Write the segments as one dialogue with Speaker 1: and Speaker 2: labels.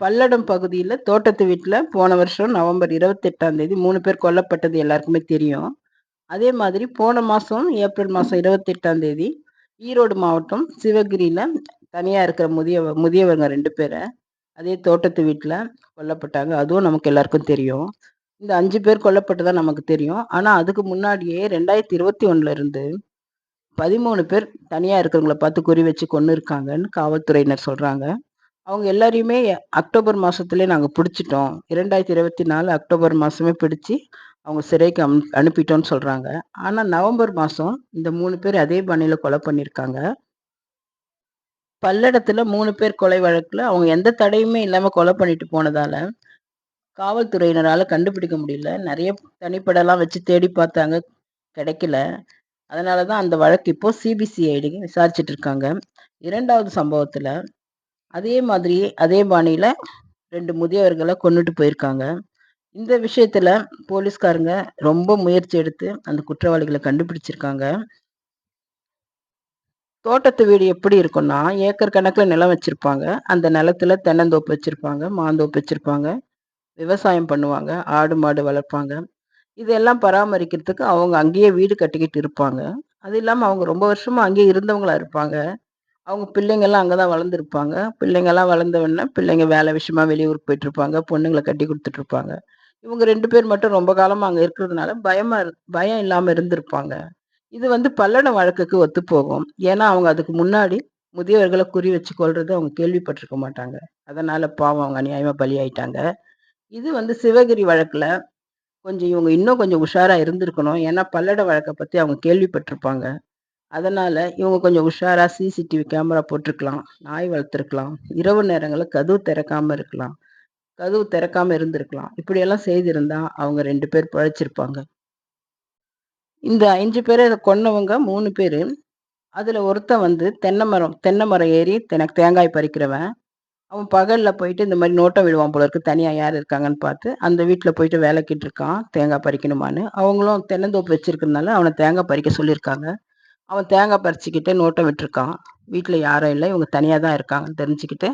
Speaker 1: பல்லடம் பகுதியில் தோட்டத்து வீட்டில் போன வருஷம் நவம்பர் 28ஆம் தேதி மூணு பேர் கொல்லப்பட்டது எல்லாருக்குமே தெரியும். அதே மாதிரி போன மாதம் ஏப்ரல் மாதம் 28ஆம் தேதி ஈரோடு மாவட்டம் சிவகிரியில் தனியாக இருக்கிற முதியவ முதியவங்க ரெண்டு பேரை அதே தோட்டத்து வீட்டில் கொல்லப்பட்டாங்க. அதுவும் நமக்கு எல்லாருக்கும் தெரியும். இந்த அஞ்சு பேர் கொல்லப்பட்டதா நமக்கு தெரியும். ஆனால் அதுக்கு முன்னாடியே 2021ல இருந்து 13 பேர் தனியாக இருக்கிறவங்கள பார்த்து குறி வச்சு கொன்னுருக்காங்கன்னு காவல்துறையினர் சொல்கிறாங்க அவங்க எல்லாரையுமே அக்டோபர் மாசத்திலே நாங்க இருபத்தி 2024 அக்டோபர் மாசமே பிடிச்சு அவங்க சிறைக்கு அம் அனுப்பிட்டோம்னு சொல்றாங்க. ஆனா நவம்பர் மாசம் இந்த 3 பேர் அதே பாணியில கொலை பண்ணியிருக்காங்க. பல்லடத்துல 3 பேர் கொலை வழக்குல அவங்க எந்த தடையுமே இல்லாம கொலை பண்ணிட்டு போனதால, காவல்துறையினரால கண்டுபிடிக்க முடியல. நெறைய தனிப்படலாம் வச்சு தேடி பார்த்தாங்க. கிடைக்கல. அதனால தான் அந்த வழக்கு இப்போ சிபிசிஐடி விசாரிச்சுட்டு இருக்காங்க. 2வது சம்பவத்துல அதே மாதிரி அதே பாணியில் ரெண்டு முதியவர்களை கொண்டுட்டு போயிருக்காங்க. இந்த விஷயத்துல போலீஸ்காரங்க ரொம்ப முயற்சி எடுத்து அந்த குற்றவாளிகளை கண்டுபிடிச்சிருக்காங்க. தோட்டத்து வீடு எப்படி இருக்கும்னா, ஏக்கர் கணக்கில் நிலம் வச்சிருப்பாங்க. அந்த நிலத்துல தென்னந்தோப்பு வச்சிருப்பாங்க, மாந்தோப்பு வச்சிருப்பாங்க. விவசாயம் பண்ணுவாங்க. ஆடு, மாடு வளர்ப்பாங்க. இதெல்லாம் பராமரிக்கிறதுக்கு அவங்க அங்கேயே வீடு கட்டிக்கிட்டு இருப்பாங்க. அது இல்லாமல் அவங்க ரொம்ப வருஷமா அங்கேயே இருந்தவங்களா இருப்பாங்க. அவங்க பிள்ளைங்கள்லாம் அங்கே தான் வளர்ந்துருப்பாங்க. பிள்ளைங்கள்லாம் வளர்ந்தவொன்னே பிள்ளைங்க வேலை விஷயமா வெளியூருக்கு போயிட்டுருப்பாங்க. பொண்ணுங்களை கட்டி கொடுத்துட்ருப்பாங்க இவங்க ரெண்டு பேர் மட்டும் ரொம்ப காலமாக அங்கே இருக்கிறதுனால பயமா இரு பயம் இல்லாமல் இருந்திருப்பாங்க. இது வந்து பல்லடம் வழக்குக்கு ஒத்துப்போகும். ஏன்னா அவங்க அதுக்கு முன்னாடி முதியவர்களை குறி வச்சு கொள்றது அவங்க கேள்விப்பட்டிருக்க மாட்டாங்க. அதனால பாவம் அவங்க அநியாயமா பலியாயிட்டாங்க. இது வந்து சிவகிரி வழக்குல கொஞ்சம் இவங்க இன்னும் கொஞ்சம் உஷாரா இருந்திருக்கணும். ஏன்னா பல்லட வழக்கை பத்தி அவங்க கேள்விப்பட்டிருப்பாங்க அதனால இவங்க கொஞ்சம் உஷாரா சிசிடிவி கேமரா போட்டிருக்கலாம் நாய் வளர்த்துருக்கலாம். இரவு நேரங்களில் கதவு திறக்காம இருக்கலாம். கதவு திறக்காம இருந்திருக்கலாம். இப்படியெல்லாம் செய்திருந்தா அவங்க ரெண்டு பேர் பிழைச்சிருப்பாங்க. இந்த அஞ்சு பேரை கொன்னவங்க மூணு பேர் அதில் ஒருத்தன் வந்து தென்னை மரம் தென்னை மரம் ஏறி தென தேங்காய் பறிக்கிறவன். அவன் பகலில் போயிட்டு இந்த மாதிரி நோட்டம் விடுவான் போல இருக்கு. தனியாக யார் இருக்காங்கன்னு பார்த்து, அந்த வீட்டில் போயிட்டு வேலைக்கிட்டு இருக்கான் தேங்காய் பறிக்கணுமான்னு. அவங்களும் தென்னந்தோப்பு வச்சிருக்கிறதுனால அவனை தேங்காய் பறிக்க சொல்லியிருக்காங்க. அவன் தேங்காய் பறிச்சுக்கிட்டு நோட்டை விட்டுருக்கான். வீட்டில் யாரும் இல்லை இவங்க தனியாக தான் இருக்காங்கன்னு தெரிஞ்சுக்கிட்டு,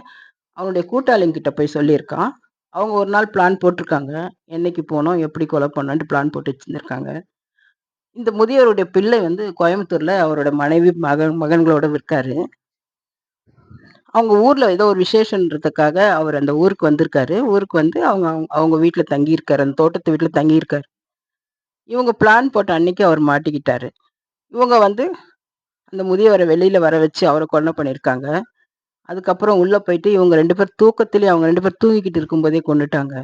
Speaker 1: அவனுடைய கூட்டாளிங்கிட்ட போய் சொல்லியிருக்கான். அவங்க ஒரு நாள் பிளான் போட்டிருக்காங்க என்னைக்கு போனோம் எப்படி கொலை பண்ணோன்ட்டு பிளான் போட்டு வச்சுருந்துருக்காங்க இந்த முதியவருடைய பிள்ளை வந்து கோயம்புத்தூரில் அவரோட மனைவி, மகன் மகன்களோட இருக்காரு. அவங்க ஊரில் ஏதோ ஒரு விசேஷன்றதுக்காக அவர் அந்த ஊருக்கு வந்திருக்காரு. ஊருக்கு வந்து அவங்க அவங்க வீட்டில் தங்கியிருக்காரு. அந்த தோட்டத்து வீட்டில் தங்கியிருக்காரு. இவங்க பிளான் போட்ட அன்னைக்கு அவர் மாட்டிக்கிட்டாரு. இவங்க வந்து அந்த முதியவரை வெளியில் வர வச்சு அவரை கொலை பண்ணியிருக்காங்க. அதுக்கப்புறம் உள்ளே போயிட்டு இவங்க ரெண்டு பேர் தூக்கத்திலே அவங்க ரெண்டு பேர் தூங்கிக்கிட்டு இருக்கும்போதே கொண்டுட்டாங்க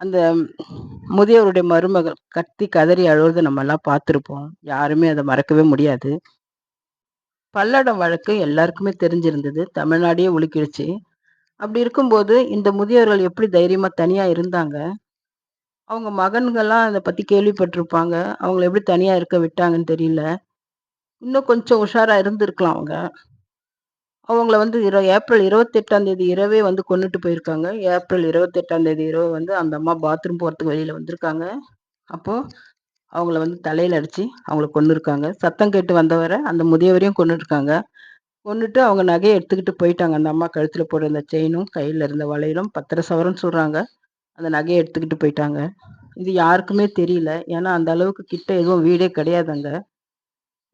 Speaker 1: அந்த முதியவருடைய மருமகள் கத்தி கதறி அழுவுறதை நம்ம எல்லாம் பார்த்துருப்போம். யாருமே அதை மறக்கவே முடியாது. பல்லடம் வழக்கு எல்லாருக்குமே தெரிஞ்சிருந்தது. தமிழ்நாடே உலுக்கிடுச்சு. அப்படி இருக்கும்போது இந்த முதியவர்கள் எப்படி தைரியமா தனியா இருந்தாங்க? அவங்க மகன்கள்லாம் அதை பற்றி கேள்விப்பட்டிருப்பாங்க அவங்கள எப்படி தனியாக இருக்க விட்டாங்கன்னு தெரியல. இன்னும் கொஞ்சம் உஷாராக இருந்திருக்கலாம் அவங்க. அவங்கள வந்து இர ஏப்ரல் 28ஆம் தேதி இரவே வந்து கொண்டுட்டு போயிருக்காங்க. ஏப்ரல் 28ஆம் தேதி இரவு வந்து அந்த அம்மா பாத்ரூம் போகிறதுக்கு வெளியில் வந்திருக்காங்க. அப்போது அவங்கள வந்து தலையில் அடித்து அவங்கள கொண்டுருக்காங்க சத்தம் கேட்டு வந்தவரை அந்த முதியவரையும் கொண்டுருக்காங்க கொண்டுட்டு அவங்க நகையை எடுத்துக்கிட்டு போயிட்டாங்க. அந்த அம்மா கழுத்தில் போடுற அந்த செயினும், கையில் இருந்த வளையலும் பத்திர சவரம்னு சொல்கிறாங்க அந்த நகையை எடுத்துக்கிட்டு போயிட்டாங்க. இது யாருக்குமே தெரியல. ஏன்னா அந்த அளவுக்கு கிட்ட எதுவும் வீடே கிடையாது அங்க.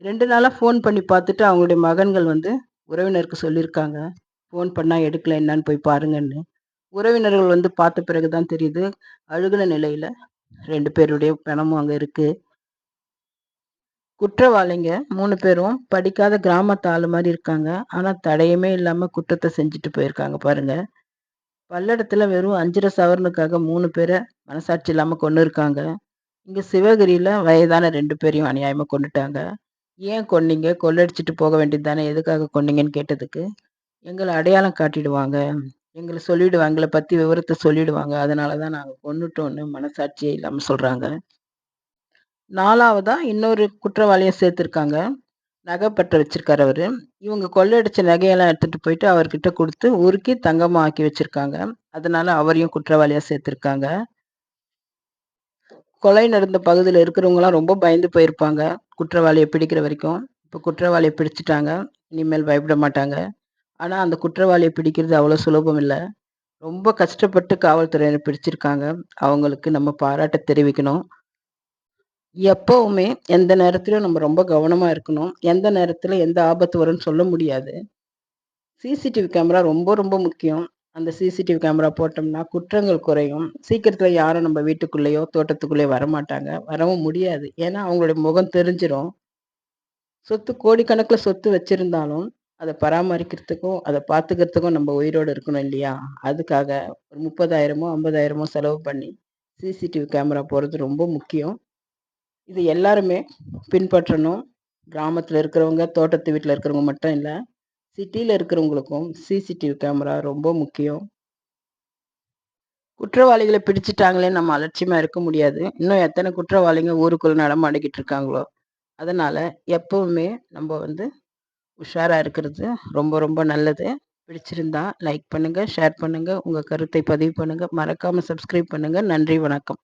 Speaker 1: ரெண்டு நாளாக ஃபோன் பண்ணி பார்த்துட்டு அவங்களுடைய மகன்கள் வந்து உறவினருக்கு சொல்லியிருக்காங்க. ஃபோன் பண்ணால் எடுக்கல என்னன்னு போய் பாருங்கன்னு. உறவினர்கள் வந்து பார்த்த பிறகு தான் தெரியுது. அழுகின நிலையில் ரெண்டு பேருடைய பணமும் அங்கே இருக்குது குற்றவாளிங்க மூணு பேரும் படிக்காத கிராமத்து ஆளு மாதிரி இருக்காங்க. ஆனால் தடையுமே இல்லாமல் குற்றத்தை செஞ்சுட்டு போயிருக்காங்க பாருங்கள் பல்லடத்துல வெறும் அஞ்சரை சவரனுக்காக மூணு பேரை மனசாட்சி இல்லாம கொன்னுருக்காங்க. இங்க சிவகிரியில வயதான ரெண்டு பேரையும் அநியாயமா கொண்டுட்டாங்க ஏன் கொன்னீங்க? கொள்ளடிச்சிட்டு போக வேண்டியது தானே! எதுக்காக கொன்னீங்கன்னு கேட்டதுக்கு, எங்களை அடையாளம் காட்டிடுவாங்க. எங்களை சொல்லிடுவாங்க. எங்களை பத்தி விவரத்தை சொல்லிடுவாங்க. அதனால தான் நாங்க கொண்டுட்டோன்னு மனசாட்சியே இல்லாம சொல்றாங்க. 4வதா இன்னொரு குற்றவாளியை சேர்த்துருக்காங்க நகை பற்ற வச்சிருக்காரு அவரு. இவங்க கொள்ளையடிச்ச நகையெல்லாம் எடுத்துட்டு போயிட்டு அவர்கிட்ட கொடுத்து உருக்கி தங்கமா ஆக்கி வச்சிருக்காங்க. அதனால அவரையும் குற்றவாளியா சேர்த்திருக்காங்க. கொலை நடந்த பகுதியில் இருக்கிறவங்கலாம் ரொம்ப பயந்து போயிருப்பாங்க. குற்றவாளியை பிடிக்கிற வரைக்கும். இப்போ குற்றவாளியை பிடிச்சிட்டாங்க இனிமேல் பயப்பட மாட்டாங்க. ஆனால் அந்த குற்றவாளியை பிடிக்கிறது அவ்வளோ சுலபம் இல்லை ரொம்ப கஷ்டப்பட்டு காவல்துறையினர் பிடிச்சிருக்காங்க. அவங்களுக்கு நம்ம பாராட்ட தெரிவிக்கணும். எப்பவுமே எந்த நேரத்திலும் நம்ம ரொம்ப கவனமா இருக்கணும். எந்த நேரத்தில் எந்த ஆபத்து வரும்னு சொல்ல முடியாது. சிசிடிவி கேமரா ரொம்ப ரொம்ப முக்கியம். அந்த சிசிடிவி கேமரா போட்டோம்னா குற்றங்கள் குறையும். சீக்கிரத்தில் யாரும் நம்ம வீட்டுக்குள்ளேயோ, தோட்டத்துக்குள்ளேயோ வரமாட்டாங்க. வரவும் முடியாது. ஏன்னா அவங்களுடைய முகம் தெரிஞ்சிடும் சொத்து கோடிக்கணக்கில் சொத்து வச்சிருந்தாலும், அதை பராமரிக்கிறதுக்கும், அதை பார்த்துக்கிறதுக்கும் நம்ம உயிரோடு இருக்கணும் இல்லையா? அதுக்காக ஒரு 30,000மோ, 50,000மோ செலவு பண்ணி சிசிடிவி கேமரா போடுறது ரொம்ப முக்கியம். இது எல்லாருமே பின்பற்றணும். கிராமத்தில் இருக்கிறவங்க, தோட்டத்து வீட்டில் இருக்கிறவங்க மட்டும் இல்லை சிட்டியில் இருக்கிறவங்களுக்கும் சிசிடிவி கேமரா ரொம்ப முக்கியம். குற்றவாளிகளை பிடிச்சிட்டாங்களே நம்ம அலட்சியமாக இருக்க முடியாது. இன்னும் எத்தனை குற்றவாளிங்க ஊருக்குள்ள நடமாடிக்கிட்டு இருக்காங்களோ! அதனால் எப்பவுமே நம்ம வந்து உஷாராக இருக்கிறது ரொம்ப ரொம்ப நல்லது. பிடிச்சிருந்தா லைக் பண்ணுங்கள் ஷேர் பண்ணுங்கள் உங்கள் கருத்தை பதிவு பண்ணுங்கள் மறக்காமல் சப்ஸ்கிரைப் பண்ணுங்கள் நன்றி, வணக்கம்.